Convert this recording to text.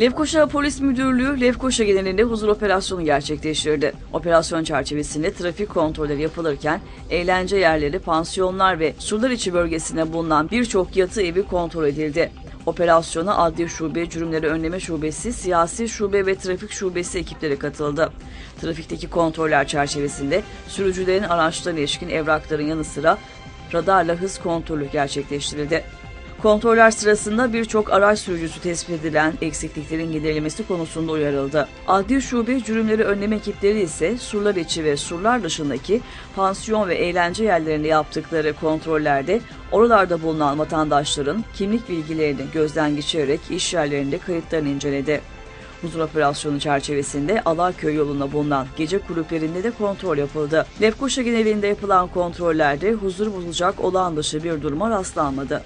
Lefkoşa Polis Müdürlüğü Lefkoşa genelinde huzur operasyonu gerçekleştirdi. Operasyon çerçevesinde trafik kontrolleri yapılırken eğlence yerleri, pansiyonlar ve surlar içi bölgesinde bulunan birçok yatı evi kontrol edildi. Operasyona Adli Şube, Cürümleri Önleme Şubesi, Siyasi Şube ve Trafik Şubesi ekipleri katıldı. Trafikteki kontroller çerçevesinde sürücülerin araçlarına ilişkin evrakların yanı sıra radarla hız kontrolü gerçekleştirildi. Kontroller sırasında birçok araç sürücüsü tespit edilen eksikliklerin giderilmesi konusunda uyarıldı. Adli şube cürümleri önleme ekipleri ise surlar içi ve surlar dışındaki pansiyon ve eğlence yerlerinde yaptıkları kontrollerde oralarda bulunan vatandaşların kimlik bilgilerini gözden geçirerek iş yerlerinde kayıtlarını inceledi. Huzur operasyonu çerçevesinde Alarköy yolunda bulunan gece kulüplerinde de kontrol yapıldı. Lefkoşa genelinde yapılan kontrollerde huzur bulacak olağan dışı bir duruma rastlanmadı.